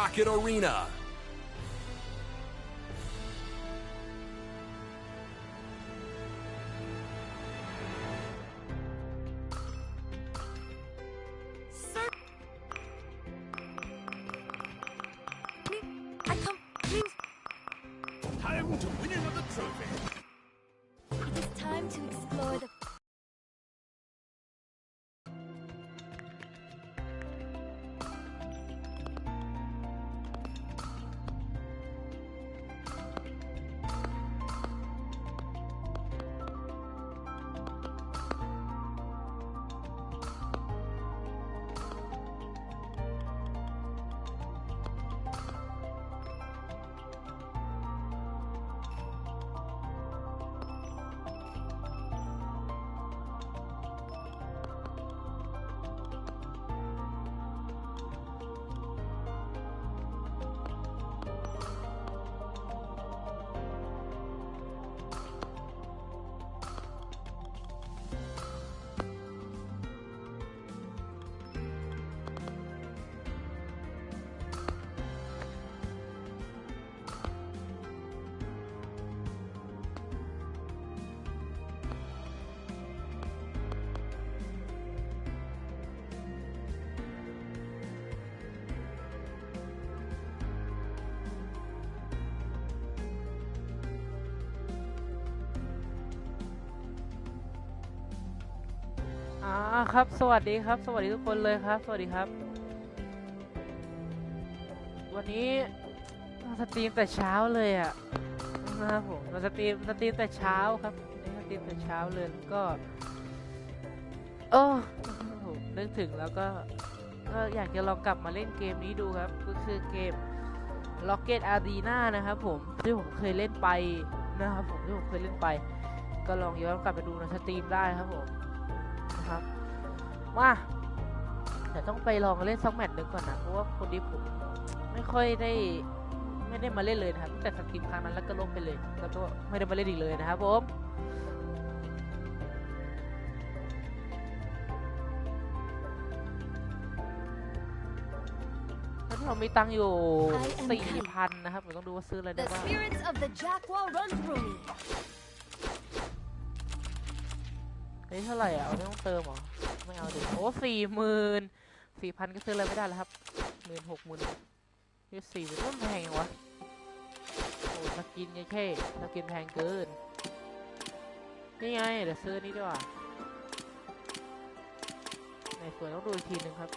Rocket Arena. Sir. I come. Means Time to win another trophy. it is time to explore the.. อ่าครับ สวัสดีครับ สวัสดีทุกคนเลยครับ สวัสดีครับ วันนี้สตรีมแต่เช้าเลยอะนะครับผมสตรีมสตรีมแต่เช้าครับสตรีมแต่เช้าเลยแล้วก็โอ้โหนึกถึงแล้วก็ก็อยากจะลองกลับมาเล่นเกมนี้ดูครับ ก็คือเกม Rocket Arena นะครับผมที่ผมเคยเล่นไปนะครับผมที่ผมเคยเล่นไป ก็ลองย้อนกลับไปดูในสตรีมได้ครับผม นะครับ มาเดี๋ยวต้องไปลองเล่นสักแมตช์หนึ่งก่อนนะ เพราะว่าคนนี้ผมไม่ค่อยได้ไม่ได้มาเล่นเลยนะครับตั้งแต่สตรีมครั้งนั้นแล้วก็ลบไปเลย แล้วก็ไม่ได้มาเล่นอีกเลยนะครับผมตอนนี้เรามีตังค์อยู่ I am สี่พันนะครับ ผมต้องดูว่าซื้ออะไรได้ The บ้าง spirits of the Jackwa run through me. เฮ้เท่าไหร่อะเอาไม่ต้องเติมหรอ ไม่เอาดิโอ้สี่หมื่นสี่พันก็ซื้ออะไรไม่ได้แล้วครับหมื่นหกหมื่นนี่สี่หมื่นมันแพงวะโอ้สกินไงแค่สกินแพงเกิน นี่ไง เดี๋ยวซื้อนี่ดีกว่าในส่วนต้องดูอีกทีหนึ่งครับ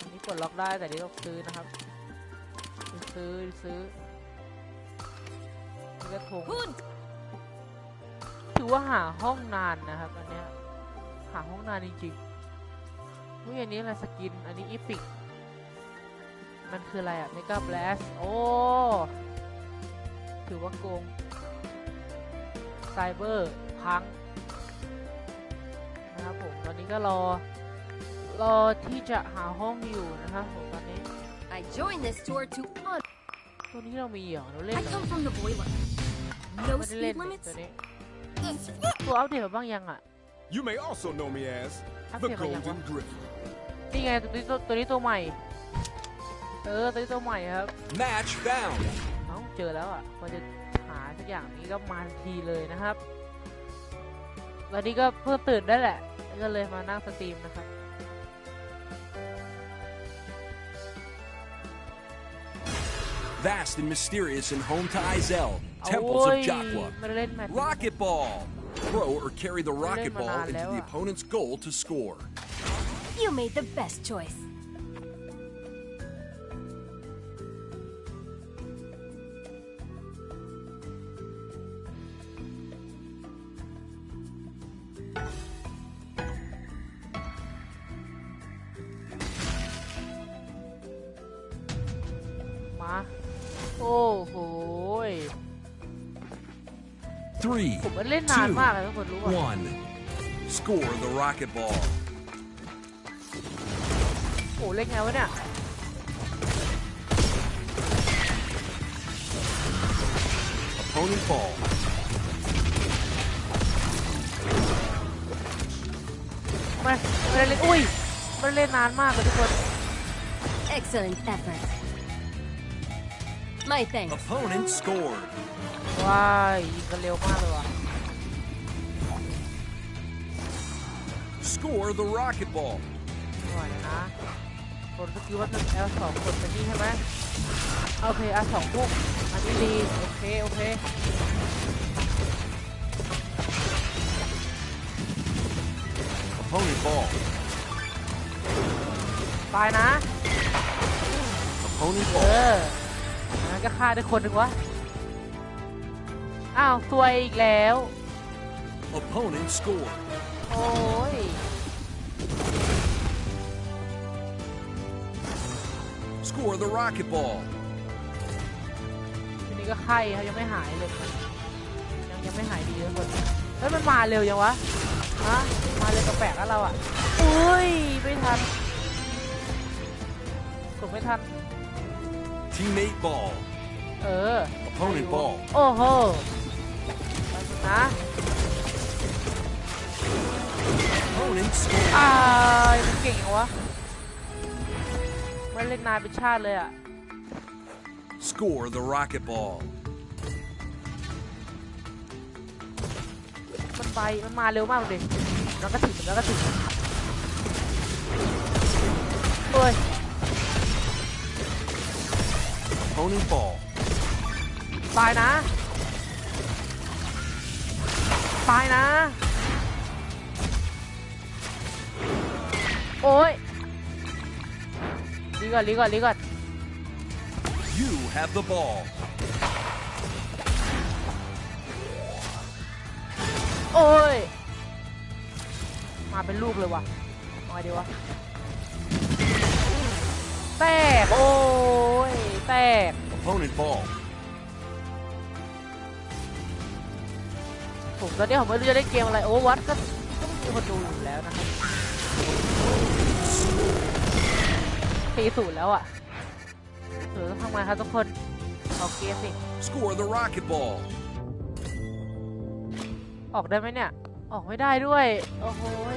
อันนี้กดล็อกได้แต่นี่ต้องซื้อนะครับ ซื้อซื้อนี่กระทง ถือว่าหาห้องนานนะครับ อันเนี้ยหาห้องนานจริงๆอุ้ยอันนี้อะไรสกิน อันนี้อีพิก มันคืออะไรอะเมกาแบลสโอ้ ถือว่าโกง ไซเบอร์พังนะครับผม ตอนนี้ก็รอ รอที่จะหาห้องอยู่นะครับผมตอนนี้ I joined this tour to on. ตัวนี้เรามีเหรอเราเล่น I เหรอ come from the boiler. No ไม่ได้เล่น speed นี่ limits. ตัวนี้ตัวอัปเดตมาบ้างยังอะ You may also know me as อัป the เดตมายังวะ Golden Griffin. นี่ไงตัวนี้ตัวตัวนี้ตัวใหม่ เออตัวนี้ตัวใหม่ครับ Match found. เอ้าเจอแล้วอะพอจะหาสักอย่างนี้ก็มาทันทีเลยนะครับ วันนี้ก็เพิ่งตื่นได้แหละ ก็เลยมานั่งสตรีมนะครับ Vast and mysterious and home to Izel. Temples โอ้ of ย Jaqua. ไม่ได้เล่นแมตช์นี้ Rocket Ball. Throw or carry the Wala rocket yung ball into manalo, the ah. opponent's goal to score. You made the best choice. มาโอ้โหย Three, ผมมันเล่นนานมากเลยทุกคนรู้ป่ะ one. Score the rocket ball. โอ้เล่นไงวะเนี่ย Opponent ball. ไม่ไม่ได้เล่นอุ้ยไม่ได้เล่นนานมากเลยทุกคน Excellent effort. My thanks. Opponent scored. ว้ายยิงกันเร็วมากเลยว่ะ Score the rocket ball. หน่อยนะคนสกิลว่าเป็น L สองคนเป็นนี่ใช่ไหมโอเค R สองปุ๊บอันนี้ดีโอเคโอเค Opponent ball. ตายนะ Opponent เอ ball. ออันนั้น ก็ฆ่าได้คนหนึ่งวะ อ้าวซวยอีกแล้ว Opponent scored. โอ้ย Score the rocket ball. ทีนี้ก็ไข้ครับยังไม่หายเลยยังยังไม่หายดีทุกคนเฮ้ยมันมาเร็วยังวะฮะมาเร็วแปลกๆแล้วเราอะอุ้ยไม่ทันกดไม่ทัน Teammate ball. เออ Opponent ball. โอ้โหไปสุดนะ Opponent scored. อายมันเก่งยังวะไม่เล่นนานเป็นชาติเลยอะ Score the rocket ball. มันไป มันมาเร็วมากเลยแล้วก็ถึงแล้วก็ถึงโอ้ย Opponent ball. ตายนะ ตายนะ โอ้ยลีก่อนลีก่อนลีก่อน You have the ball. โอ้ย มาเป็นลูกเลยว่ะเอาไงดีวะ แตก โอ้ย แตก Opponent ball. ผมตอนนี้ผมไม่รู้จะได้เกมอะไรโอ้วัดก็ต้องมีคนดูอยู่แล้วนะครับสี่ศูนย์แล้วอะเออต้องทำไงครับทุกคนออกเกมสิ Score the rocket ball. ออกได้ไหมเนี่ย ออกไม่ได้ด้วย โอ้โหย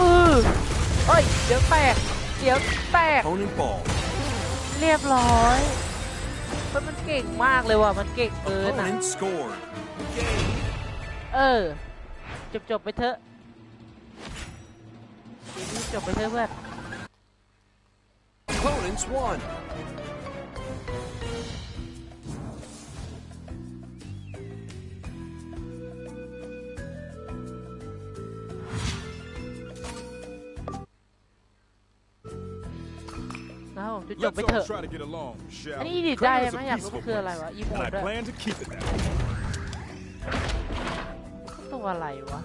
อือเอ้ย เดี๋ยวแตก เดี๋ยวแตก Opponent ball. เรียบร้อย มันมันเก่งมากเลยว่ะมันเก่งเกินอะ Opponent scored. เออ จบจบๆไปเถอะเกมนี้จบไปเถอะเพื่อน Opponents won. นะครับผมจะจบ Let's ไปเถ all อะ try to get along, shall อันนี้ we? อีดิทได้ Kratos ไหม a อยากรู้ peaceful มันคืออะไรวะอีโม and ด I ด้วย plan to keep it that way. ตัวอะไรวะ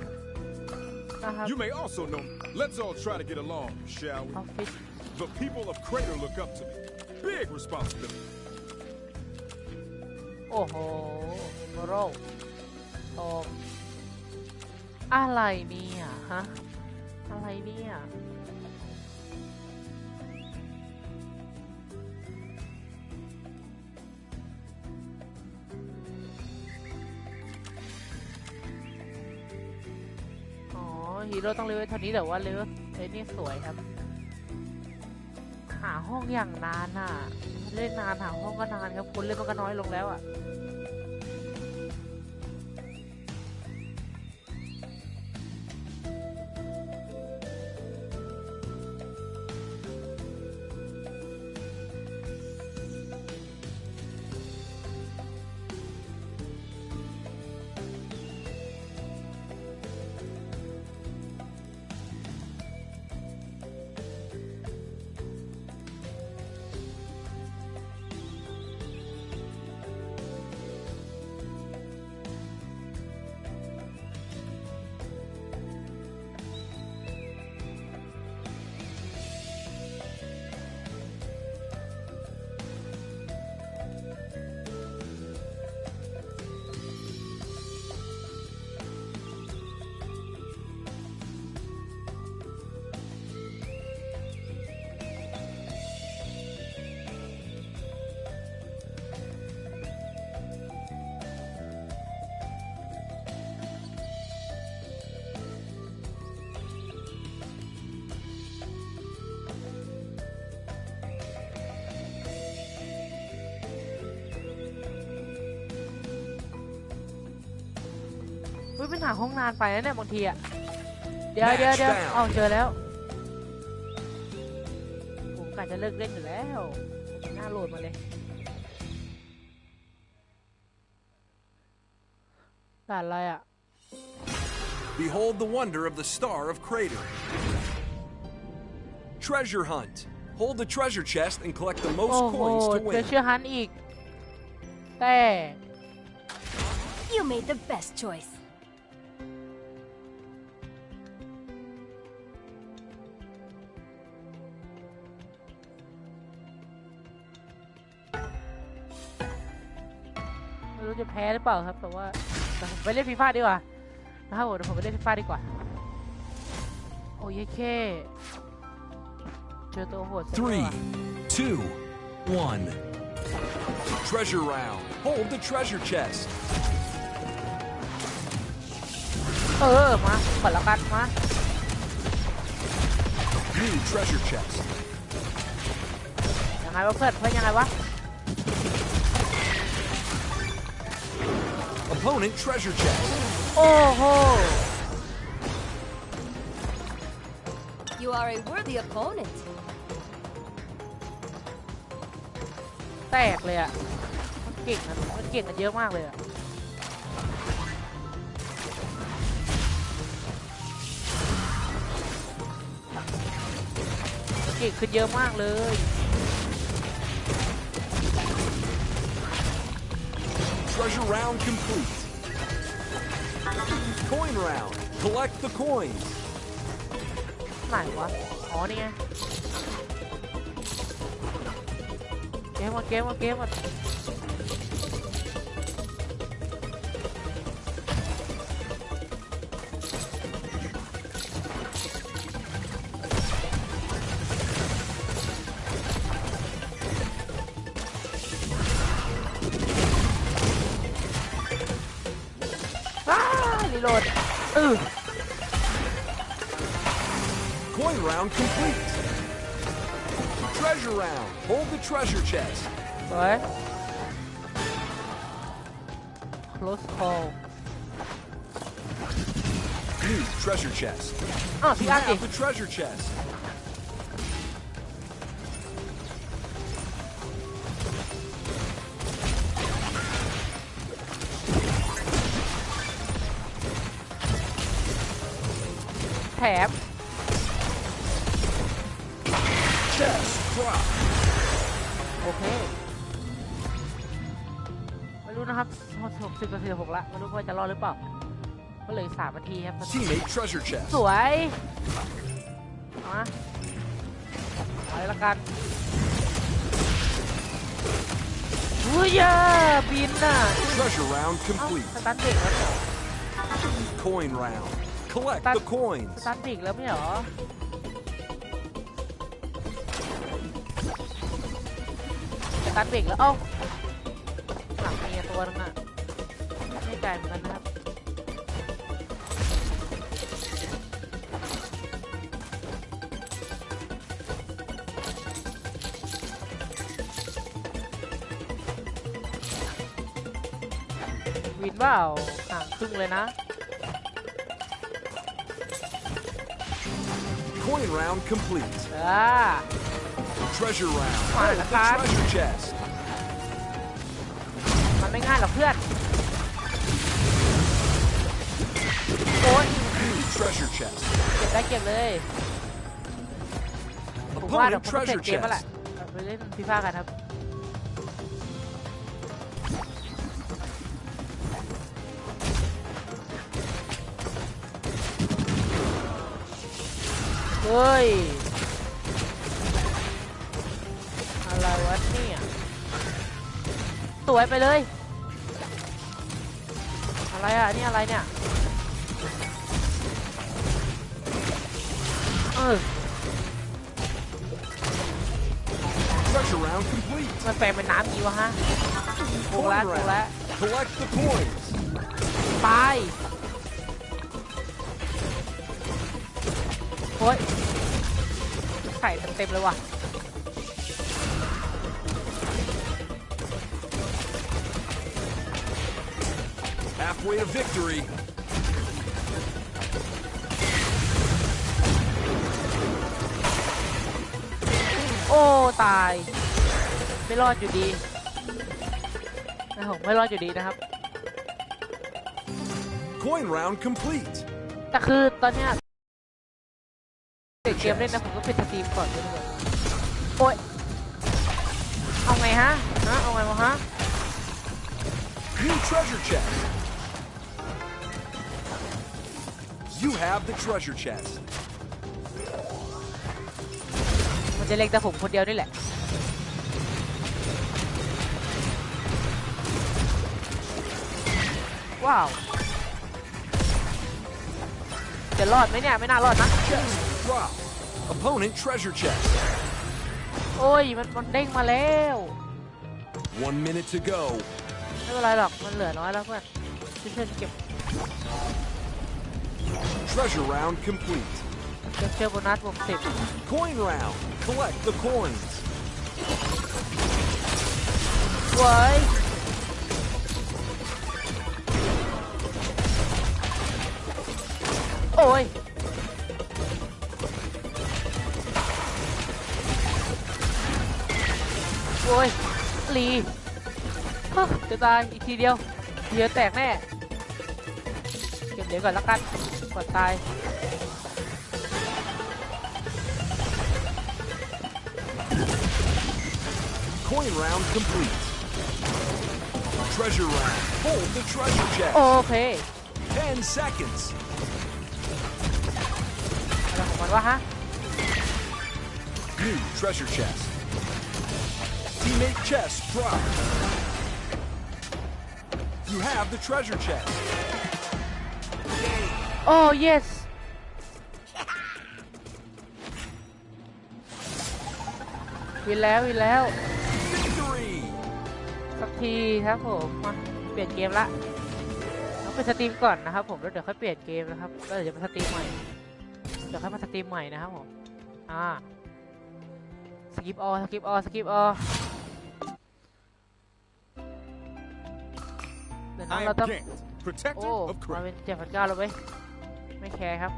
นะครับ You may also know. Let's all try to get along, shall ออ we? ฟฟิศ The people of Crater look up to me. Big responsibility. โอ้โหโรลทองอะไรเนี่ยฮะอะไรเนี่ย ฮีโร่ต้องเลเวลเท่านี้แต่ว่าเลเวลไอ้นี่สวยครับ หาห้องอย่างนานอะ เล่นนานหาห้องก็นานครับคนเล่นมันก็น้อยลงแล้วอะ ไม่เป็นหาห้องนานไปนะเนี่ยบางทีอะเดี๋ยว Match เดี๋ยวเดี๋ยว down เอาเจอแล้ว ผมกะจะเลิกเล่นอยู่แล้วหน้าโหลดมาเลยด่านอะไรอะ Behold the wonder of the Star of Crater. Treasure hunt. Hold the treasure chest and collect the โอ้ most โห coins to เจอ win. เชื่อฮันอีกแต่ You made the best choice. ไม่รู้จะแพ้หรือเปล่าครับแต่ว่าแต่ผมไปเล่นฟีฟ่าดีกว่านะครับผมเดี๋ยวผมไปเล่นฟีฟ่าดีกว่า โอ้ยเคเจอตัวโหดซะด้วย Three, ว่ะ two, one. Treasure round. Hold the treasure chest. เออมาก่อนละกันมา New treasure chest. ยังไงวะเพื่อนเพื่อนยังไงวะ Opponent treasure chest. โอ้โห You are a worthy opponent. แตกเลยอะมันเก่งนะมันเก่งกันเยอะมากเลยอะ เก่งขึ้นเยอะมากเลย Treasure round complete. Coin round. Collect the coins. ไหนวะอ๋อนี่ไงเรีโหลดเออ Coin round complete. Treasure round. Hold the treasure chest. สวย close call New treasure chest. อ้าว You พี่อาร์ดิ have the treasure chest. ม Chest drop. โอเคไม่รู้นะครับหกสิบกับสี่หกละไม่รู้ว่าจะรอดหรือเปล่า ก็เหลยสามนาทีครับ Teammate treasure chest. สวยมาเอาเลยละกันอุ้ยอย่าบินน่ะ Treasure round เอ้า complete. สตันเบรกแล้วเหรอ Coin round. Collect That- the coins. สตันเบรกแล้วไม่เหรอสตันเบรกแล้ว เอ้าหลังมีตัวนึงอะไม่ไกลเหมือนกันนะครับ วินเปล่าห่างครึ่งเลยนะ Coin round complete. อ่า Treasure round. Come on, Hold the Lacan. treasure chest. มันไม่ง่ายหรอกเพื่อน โอ้ย New treasure chest. เก็บได้เก็บเลย ผมว่าเดี๋ยว Opponent ผมเสร็จ treasure เกมแล้วแหละ chest. ไปเล่นฟีฟ่ากันครับ เฮ้ย อะไรวะเนี่ยสวยไปเลย อะไรอะ นี่อะไรเนี่ย เออ Treasure round complete. มันแปลงเป็นน้ำงี้วะฮะโกง Coin แล้วโกงแล้ว round. Collect the coins. ไป อ้ยไข่เต็มเลยว่ะโอ้ตาย ไม่รอดอยู่ดีนะผมไม่รอดอยู่ดีนะครับ Coin round complete แต่คือตอนเนี้ย กเกมเล่นนะผมก็ปิดสตรีมก่อนด้วยเลยโอ้ยเอาไงฮะฮะเอาไงวะฮะ New treasure chest. You have the treasure chest. มันจะเล็งแต่ผมคนเดียวนี่แหละ ว้าว จะรอดไหมเนี่ย ไม่น่ารอดนะ Chest drop. Opponent treasure chest. โอ้ย มันมันเด้งมาแล้ว One minute to go. ไม่เป็นไรหรอก มันเหลือน้อยแล้วเพื่อนที่เพื่อนเก็บ Treasure round complete. เก็บเชื่อโบนัสบวกสิบ Coin round. Collect the coins. เว้ยโอ้ย โอ้ยลีฮะจะตายอีกทีเดียวทีเดียวแตกแน่เก็บเหรียญก่อนละกันก่อนตาย Coin round complete. Treasure round. Hold the treasure chest. โอเค10 seconds. อะไรของมันวะฮะ New treasure chest. Teammate chest drop. You have the treasure chest. โอ้ yes วินแล้ววินแล้ว Victory! สักทีครับผมมาเปลี่ยนเกมละต้องไปสตรีมก่อนนะครับผมแล้วเดี๋ยวค่อยเปลี่ยนเกมนะครับก็เดี๋ยวจะมาสตรีมใหม่เดี๋ยวค่อยมาสตรีมใหม่นะครับผมอ่าสกิปออสกิปออสกิปออ เดี๋ยวน้อง I เรา am ต้อง Gant, protector โอ้ of มา Crater. เป็นเจ็ดพันเก้าแล้วเว้ยไม่แคร์ครับ